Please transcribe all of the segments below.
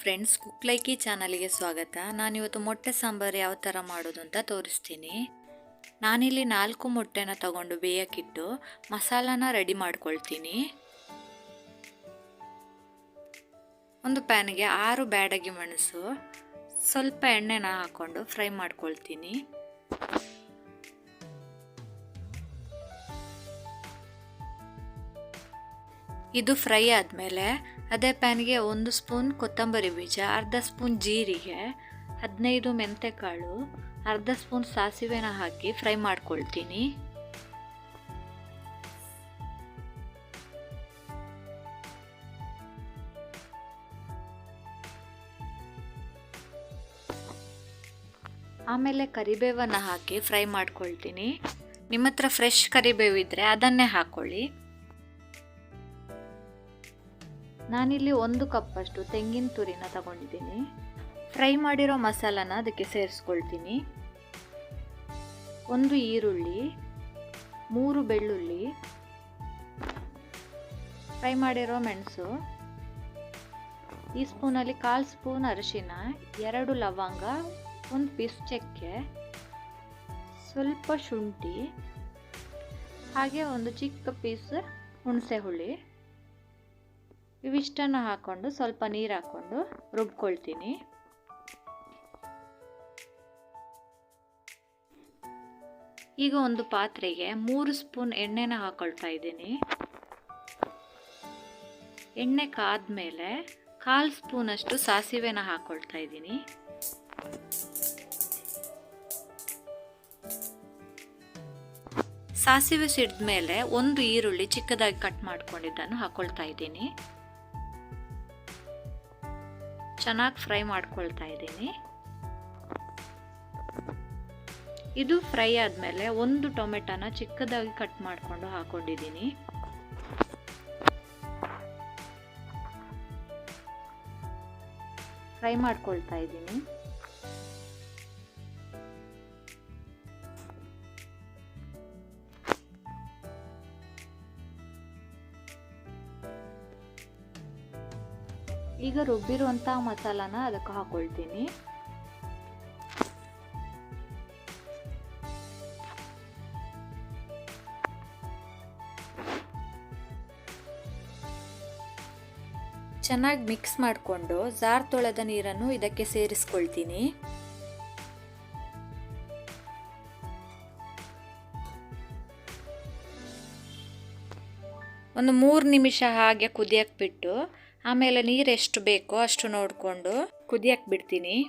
Friends, cook ಲೈಕಿ ಚಾನಲ್ಗೆ ಸ್ವಾಗತ. ನಾನಿವತ್ತು ಮೊಟ್ಟೆ ಸಾಂಬಾರು ಯಾವ ಥರ ಮಾಡೋದು ಅಂತ ತೋರಿಸ್ತೀನಿ. ನಾನಿಲ್ಲಿ ನಾಲ್ಕು ಮೊಟ್ಟೆನ ತಗೊಂಡು ಬೇಯಕ್ಕಿಟ್ಟು ಮಸಾಲಾನ ರೆಡಿ ಮಾಡ್ಕೊಳ್ತೀನಿ. ಒಂದು ಪ್ಯಾನ್ಗೆ ಆರು ಬ್ಯಾಡಗಿ ಮೆಣಸು, ಸ್ವಲ್ಪ ಎಣ್ಣೆನ ಹಾಕ್ಕೊಂಡು ಫ್ರೈ ಮಾಡ್ಕೊಳ್ತೀನಿ. ಇದು ಫ್ರೈ ಆದಮೇಲೆ ಅದೇ ಪ್ಯಾನ್ಗೆ ಒಂದು ಸ್ಪೂನ್ ಕೊತ್ತಂಬರಿ ಬೀಜ, ಅರ್ಧ ಸ್ಪೂನ್ ಜೀರಿಗೆ, ಹದಿನೈದು ಮೆಂತೆಕಾಳು, ಅರ್ಧ ಸ್ಪೂನ್ ಸಾಸಿವೆನ ಹಾಕಿ ಫ್ರೈ ಮಾಡ್ಕೊಳ್ತೀನಿ. ಆಮೇಲೆ ಕರಿಬೇವನ್ನು ಹಾಕಿ ಫ್ರೈ ಮಾಡ್ಕೊಳ್ತೀನಿ. ನಿಮ್ಮ ಹತ್ರ ಫ್ರೆಶ್ ಕರಿಬೇವಿದ್ರೆ ಅದನ್ನೇ ಹಾಕ್ಕೊಳ್ಳಿ ನಾನಿಲ್ಲಿ ಒಂದು ಕಪ್ಪಷ್ಟು ತೆಂಗಿನ ತುರಿನ ತಗೊಂಡಿದ್ದೀನಿ. ಫ್ರೈ ಮಾಡಿರೋ ಮಸಾಲಾನ ಅದಕ್ಕೆ ಸೇರಿಸ್ಕೊಳ್ತೀನಿ. ಒಂದು ಈರುಳ್ಳಿ, ಮೂರು ಬೆಳ್ಳುಳ್ಳಿ, ಫ್ರೈ ಮಾಡಿರೋ ಮೆಣಸು, ಈ ಸ್ಪೂನಲ್ಲಿ ಕಾಲು ಸ್ಪೂನ್ ಅರಿಶಿನ, ಎರಡು ಲವಂಗ, ಒಂದು ಪೀಸ್ ಚಕ್ಕೆ, ಸ್ವಲ್ಪ ಶುಂಠಿ, ಹಾಗೆ ಒಂದು ಚಿಕ್ಕ ಪೀಸ್ ಹುಣಸೆ ಹುಳಿ. ಇವಿಷ್ಟನ್ನು ಹಾಕ್ಕೊಂಡು ಸ್ವಲ್ಪ ನೀರು ಹಾಕ್ಕೊಂಡು ರುಬ್ಕೊಳ್ತೀನಿ. ಈಗ ಒಂದು ಪಾತ್ರೆಗೆ ಮೂರು ಸ್ಪೂನ್ ಎಣ್ಣೆನ ಹಾಕ್ಕೊಳ್ತಾ ಇದ್ದೀನಿ. ಎಣ್ಣೆ ಕಾದ್ಮೇಲೆ ಕಾಲು ಸ್ಪೂನಷ್ಟು ಸಾಸಿವೆನ ಹಾಕ್ಕೊಳ್ತಾ ಇದ್ದೀನಿ. ಸಾಸಿವೆ ಸಿಡಿದ ಮೇಲೆ ಒಂದು ಈರುಳ್ಳಿ ಚಿಕ್ಕದಾಗಿ ಕಟ್ ಮಾಡ್ಕೊಂಡಿದ್ದನ್ನು ಹಾಕ್ಕೊಳ್ತಾ ಇದ್ದೀನಿ. ಚೆನ್ನಾಗಿ ಫ್ರೈ ಮಾಡ್ಕೊಳ್ತಾ ಇದ್ದೀನಿ. ಇದು ಫ್ರೈ ಆದಮೇಲೆ ಒಂದು ಟೊಮೆಟೊನ ಚಿಕ್ಕದಾಗಿ ಕಟ್ ಮಾಡಿಕೊಂಡು ಹಾಕೊಂಡಿದ್ದೀನಿ. ಫ್ರೈ ಮಾಡ್ಕೊಳ್ತಾ ಇದ್ದೀನಿ. ಈಗ ರುಬ್ಬಿರುವಂಥ ಮಸಾಲಾನ ಅದಕ್ಕೆ ಹಾಕ್ಕೊಳ್ತೀನಿ ಚೆನ್ನಾಗಿ ಮಿಕ್ಸ್ ಮಾಡಿಕೊಂಡು ಜಾರ್ ತೊಳೆದ ನೀರನ್ನು ಇದಕ್ಕೆ ಸೇರಿಸ್ಕೊಳ್ತೀನಿ. ಒಂದು ಮೂರು ನಿಮಿಷ ಹಾಗೆ ಕುದಿಯಕ್ಕೆ ಬಿಟ್ಟು ಆಮೇಲೆ ನೀರು ಎಷ್ಟು ಬೇಕೋ ಅಷ್ಟು ನೋಡಿಕೊಂಡು ಕುದಿಯಕ್ಕೆ ಬಿಡ್ತೀನಿ.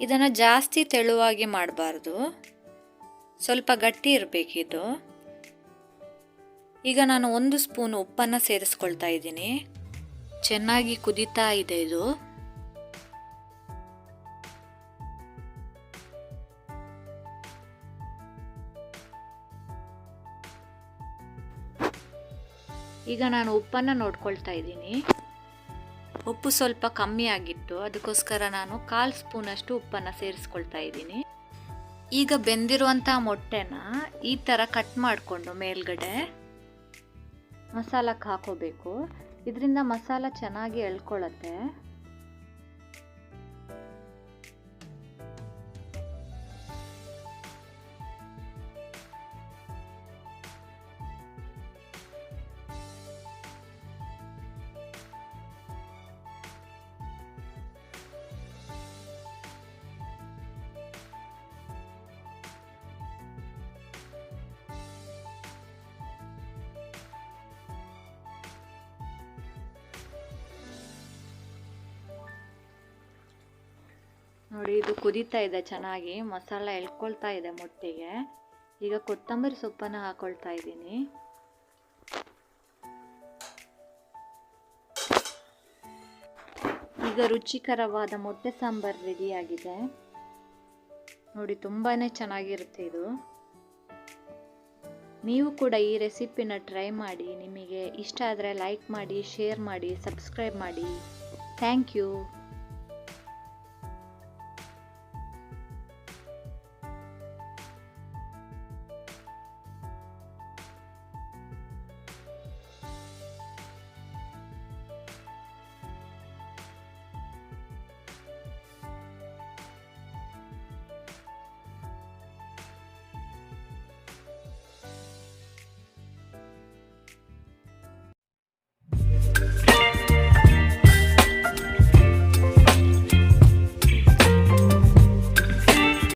ಇದನ್ನು ಜಾಸ್ತಿ ತೆಳುವಾಗಿ ಮಾಡಬಾರ್ದು. ಸ್ವಲ್ಪ ಗಟ್ಟಿ ಇರಬೇಕಿದು. ಈಗ ನಾನು ಒಂದು ಸ್ಪೂನ್ ಉಪ್ಪನ್ನು ಸೇರಿಸ್ಕೊಳ್ತಾ ಇದ್ದೀನಿ. ಚೆನ್ನಾಗಿ ಕುದೀತಾ ಇದೆ ಇದು. ಈಗ ನಾನು ಉಪ್ಪನ್ನು ನೋಡ್ಕೊಳ್ತಾ ಇದ್ದೀನಿ. ಉಪ್ಪು ಸ್ವಲ್ಪ ಕಮ್ಮಿ ಆಗಿತ್ತು. ಅದಕ್ಕೋಸ್ಕರ ನಾನು ಕಾಲು ಸ್ಪೂನಷ್ಟು ಉಪ್ಪನ್ನು ಸೇರಿಸ್ಕೊಳ್ತಾ ಇದ್ದೀನಿ. ಈಗ ಬೆಂದಿರುವಂಥ ಮೊಟ್ಟೆನ ಈ ಥರ ಕಟ್ ಮಾಡಿಕೊಂಡು ಮೇಲ್ಗಡೆ ಮಸಾಲಕ್ಕೆ ಹಾಕೋಬೇಕು. ಇದರಿಂದ ಮಸಾಲ ಚೆನ್ನಾಗಿ ಎಳ್ಕೊಳ್ಳುತ್ತೆ. ನೋಡಿ, ಇದು ಕುದೀತಾ ಇದೆ ಚೆನ್ನಾಗಿ. ಮಸಾಲ ಎಳ್ಕೊಳ್ತಾ ಇದೆ ಮೊಟ್ಟೆಗೆ. ಈಗ ಕೊತ್ತಂಬರಿ ಸೊಪ್ಪನ್ನು ಹಾಕೊಳ್ತಾ ಇದ್ದೀನಿ. ಈಗ ರುಚಿಕರವಾದ ಮೊಟ್ಟೆ ಸಾಂಬಾರು ರೆಡಿಯಾಗಿದೆ ನೋಡಿ ತುಂಬಾ ಚೆನ್ನಾಗಿರುತ್ತೆ ಇದು. ನೀವು ಕೂಡ ಈ ರೆಸಿಪಿನ ಟ್ರೈ ಮಾಡಿ, ನಿಮಗೆ ಇಷ್ಟ ಆದರೆ ಲೈಕ್ ಮಾಡಿ ಶೇರ್ ಮಾಡಿ ಸಬ್ಸ್ಕ್ರೈಬ್ ಮಾಡಿ. Thank you